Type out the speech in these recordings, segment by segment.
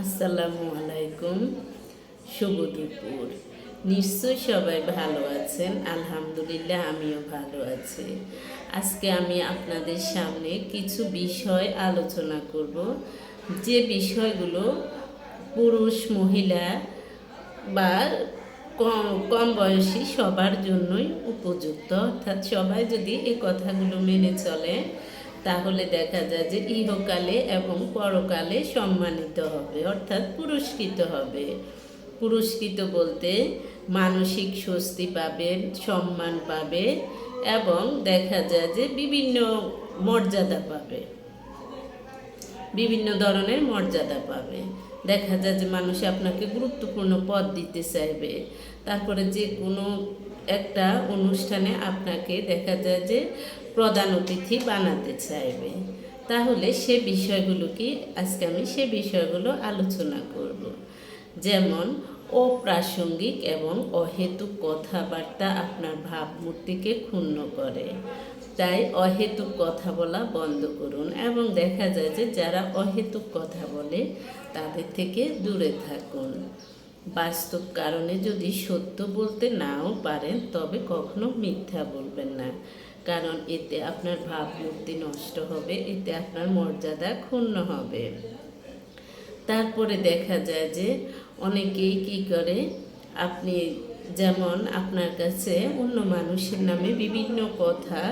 আসসালামু আলাইকুম। শুভ দুপুর। নিশ্চয় সবাই ভালো আছেন। আলহামদুলিল্লাহ, আমিও ভালো আছি। আজকে আমি আপনাদের সামনে কিছু বিষয় আলোচনা করব। যে বিষয়গুলো পুরুষ, মহিলা বা কম কম বয়সী সবার জন্যই উপযুক্ত। অর্থাৎ সবাই যদি এই কথাগুলো মেনে চলে তাহলে দেখা যায় যে ইহকালে এবং পরকালে সম্মানিত হবে, অর্থাৎ পুরস্কৃত হবে। পুরস্কৃত বলতে মানসিক স্বস্তি পাবে, সম্মান পাবে এবং দেখা যায় যে বিভিন্ন মর্যাদা পাবে। বিভিন্ন ধরনের মর্যাদা পাবে। দেখা যায় যে মানুষ আপনাকে গুরুত্বপূর্ণ পদ দিতে চাইবে, তারপরে যে কোনো একটা অনুষ্ঠানে আপনাকে দেখা যায় যে প্রধান অতিথি বানাতে চাইবে। তাহলে সে বিষয়গুলো কি আজকে আমি সে বিষয়গুলো আলোচনা করব। যেমন, অপ্রাসঙ্গিক এবং অহেতুক কথাবার্তা আপনার ভাবমূর্তিকে ক্ষুণ্ণ করে। তাই অহেতুক কথা বলা বন্ধ করুন এবং দেখা যায় যে যারা অহেতুক কথা বলে তাদের থেকে দূরে থাকুন। বাস্তব কারণে যদি সত্য বলতে নাও পারেন, তবে কখনো মিথ্যা বলবেন না। কারণ এতে আপনার ভাবমূর্তি নষ্ট হবে, এতে আপনার মর্যাদা ক্ষুণ্ণ হবে। তারপরে দেখা যায় যে অনেকেই কি করে, আপনি যেমন আপনার কাছে অন্য মানুষের নামে বিভিন্ন কথা,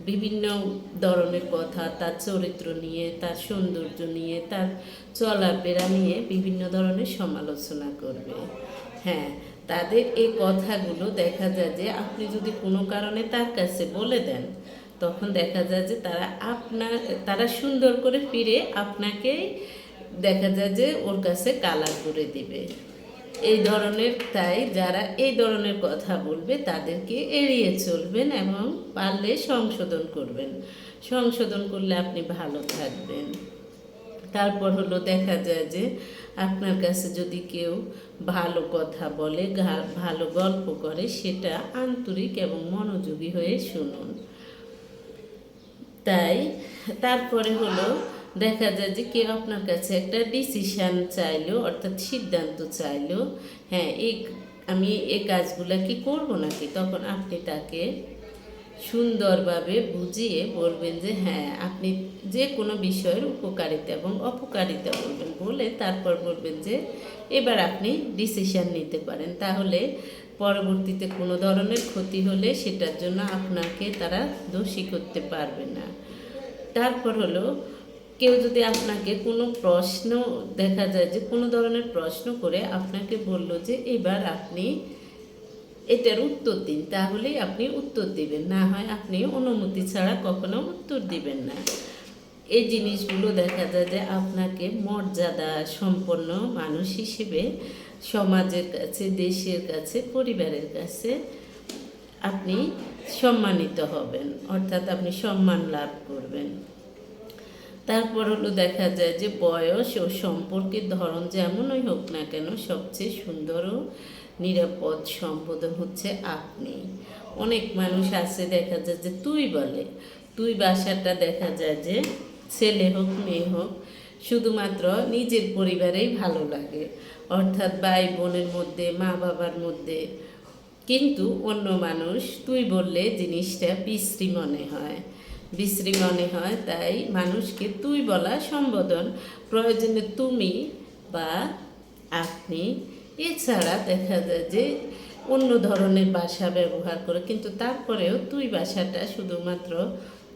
বিভিন্ন ধরনের কথা, তার চরিত্র নিয়ে, তার সৌন্দর্য নিয়ে, তার চলাফেরা নিয়ে বিভিন্ন ধরনের সমালোচনা করবে। হ্যাঁ তাদের এই কথাগুলো দেখা যায় যে আপনি যদি কোনো কারণে তার কাছে বলে দেন, তখন দেখা যায় যে তারা আপনার, তারা সুন্দর করে ফিরে আপনাকেই দেখা যায় যে ওর কাছে কালার করে দিবে। এই ধরনের, তাই যারা এই ধরনের কথা বলবে, তাদেরকে এড়িয়ে চলবেন এবং পারলে সংশোধন করবেন। সংশোধন করলে আপনি ভালো থাকবেন। তারপর হলো দেখা যায় যে, আপনার কাছে যদি কেউ ভালো কথা বলে ভালো গল্প করে, সেটা আন্তরিক এবং মনোযোগী হয়ে শুনুন। তাই, তারপরে হলো দেখা যায় যে কেউ আপনার কাছে একটা ডিসিশান চাইলো, অর্থাৎ সিদ্ধান্ত চাইলো হ্যাঁ এই আমি এই কাজগুলা কি করব নাকি? তখন আপনি তাকে সুন্দরভাবে বুঝিয়ে বলবেন যে হ্যাঁ আপনি যে কোনো বিষয়ের উপকারিতা এবং অপকারিতা বলবেন বলে তারপর বলবেন যে, এবার আপনি ডিসিশান নিতে পারেন। তাহলে পরবর্তীতে কোনো ধরনের ক্ষতি হলে সেটার জন্য আপনাকে তারা দোষী করতে পারবে না। তারপর হলো কেউ যদি আপনাকে কোনো প্রশ্ন দেখা যায় যে কোনো ধরনের প্রশ্ন করে আপনাকে বলল যে এবার আপনি এটার উত্তর দিন, তাহলেই আপনি উত্তর দিবেন। না হয় আপনি অনুমতি ছাড়া কখনো উত্তর দিবেন না। এই জিনিসগুলো দেখা যায় যে আপনাকে মর্যাদা সম্পন্ন মানুষ হিসেবে সমাজের কাছে, দেশের কাছে, পরিবারের কাছে আপনি সম্মানিত হবেন, অর্থাৎ আপনি সম্মান লাভ করবেন। তারপর হলো দেখা যায় যে বয়স ও সম্পর্কের ধরন যেমনই হোক না কেন সবচেয়ে সুন্দর ও নিরাপদ সম্পদ হচ্ছে আপনি। অনেক মানুষ আছে দেখা যায় যে তুই বলে, তুই বাসাটা দেখা যায় যে ছেলে হোক, মেয়ে হোক, শুধুমাত্র নিজের পরিবারেই ভালো লাগে। অর্থাৎ ভাই বোনের মধ্যে, মা বাবার মধ্যে। কিন্তু অন্য মানুষ তুই বললে জিনিসটা বিশ্রী মনে হয়। বিশ্রী মনে হয়, তাই মানুষকে তুই বলা সম্বোধন। প্রয়োজনে তুমি বা আপনি, এছাড়া দেখা যায় যে অন্য ধরনের ভাষা ব্যবহার করে, কিন্তু তারপরেও তুই ভাষাটা শুধুমাত্র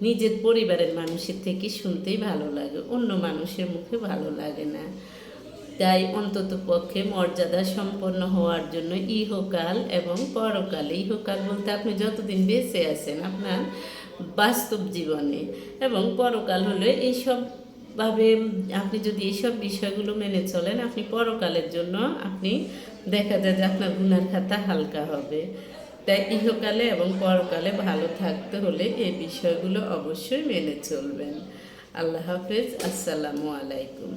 নিজের পরিবারের মানুষের থেকে শুনতেই ভালো লাগে, অন্য মানুষের মুখে ভালো লাগে না। তাই অন্তত পক্ষে মর্যাদা সম্পন্ন হওয়ার জন্য ইহকাল এবং পরকালে ইহকাল বলতে আপনি যতদিন বেঁচে আছেন আপনার বাস্তব জীবনে এবং পরকাল হলে এইসব ভাবে আপনি যদি এইসব বিষয়গুলো মেনে চলেন, আপনি পরকালের জন্য আপনি দেখা যায় যে আপনার গুনার খাতা হালকা হবে। তাই ইহকালে এবং পরকালে ভালো থাকতে হলে এই বিষয়গুলো অবশ্যই মেনে চলবেন। আল্লাহ হাফেজ। আসসালামু আলাইকুম।